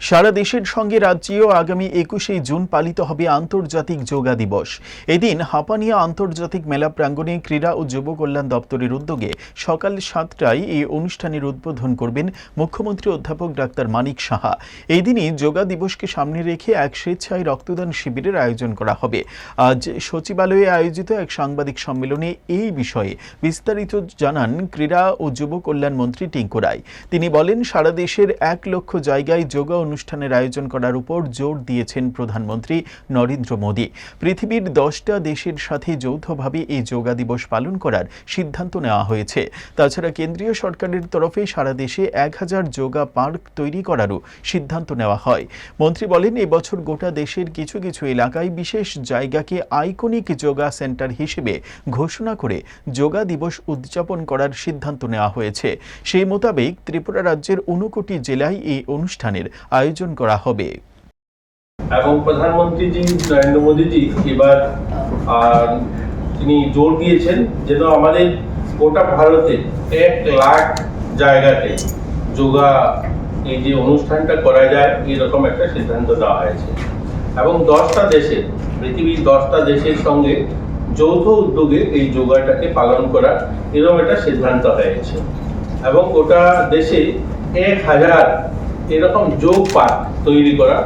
সারা দেশের সঙ্গে রাজ্যেও আগামী একুশে জুন পালিত হবে আন্তর্জাতিক যোগা দিবস। এদিন হাপানিয়া আন্তর্জাতিক মেলা প্রাঙ্গণে ক্রীড়া ও যুব কল্যাণ দপ্তরের উদ্যোগে সকাল সাতটায় এই অনুষ্ঠানের উদ্বোধন করবেন মুখ্যমন্ত্রী অধ্যাপক ডাক্তার মানিক সাহা। এই দিনই যোগা দিবসকে সামনে রেখে এক স্বেচ্ছায় রক্তদান শিবিরের আয়োজন করা হবে। আজ সচিবালয়ে আয়োজিত এক সাংবাদিক সম্মেলনে এই বিষয়ে বিস্তারিত জানান ক্রীড়া ও যুব কল্যাণ মন্ত্রী টিঙ্কু রায়। তিনি বলেন, সারা দেশের এক লক্ষ জায়গায় যোগা অনুষ্ঠানের আয়োজন করার উপর জোর দিয়েছেন প্রধানমন্ত্রী নরেন্দ্র মোদী। পৃথিবীর দশটা দেশের সাথে যৌথভাবে এই যোগা দিবস পালন করার সিদ্ধান্ত নেওয়া হয়েছে। তাছাড়া কেন্দ্রীয় সরকারের তরফে সারা দেশে এক হাজার যোগা পার্ক তৈরি করারও সিদ্ধান্ত নেওয়া হয়। মন্ত্রী বলেন, এবছর গোটা দেশের কিছু কিছু এলাকায় বিশেষ জায়গাকে আইকনিক যোগা সেন্টার হিসেবে ঘোষণা করে যোগা দিবস উদযাপন করার সিদ্ধান্ত নেওয়া হয়েছে। সেই মোতাবেক ত্রিপুরা রাজ্যের ঊনকোটি জেলায় এই অনুষ্ঠানের আয়োজন করা হবে। এবং প্রধানমন্ত্রীজি, নরেন্দ্র মোদীজি এবার তিনি জোর দিয়েছেন যেন আমাদের গোটা ভারতে এক লাখ জায়গাতে যোগা এই যে অনুষ্ঠানটা করা যায়, এরকম একটা সিদ্ধান্ত নেওয়া হয়েছে। এবং দশটা দেশে, পৃথিবীর দশটা দেশের সঙ্গে যৌথ উদ্যোগে এই যোগাটাকে পালন করা এরকম একটা সিদ্ধান্ত হয়েছে। এবং গোটা দেশে এক হাজার এরকম যোগ পার্ক তৈরি করা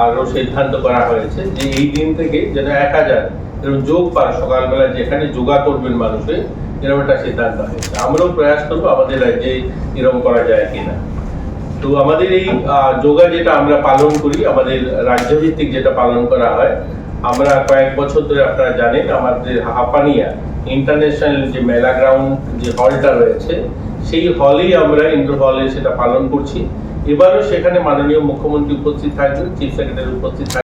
আরও সিদ্ধান্ত করা হয়েছে যে এই দিন থেকে যেন এক হাজার, এরকম যোগ পার্ক সকালবেলা যেখানে যোগা করবেন মানুষে এরকম একটা সিদ্ধান্ত হয়েছে। আমরাও প্রয়াস করব আমাদের রাজ্যে এরকম করা যায় কিনা। তো আমাদের এই যোগা যেটা আমরা পালন করি, আমাদের রাজ্যভিত্তিক যেটা পালন করা হয়, আমরা কয়েক বছর ধরে আপনারা জানেন, আমাদের হাপানিয়া ইন্টারন্যাশনাল যে মেলা গ্রাউন্ড, যে হলটা রয়েছে, সেই হলেই আমরা ইন্ডোর হলে সেটা পালন করছি। এবারও সেখানে মাননীয় মুখ্যমন্ত্রী উপস্থিত থাকবেন চিফ সেক্রেটারি উপস্থিত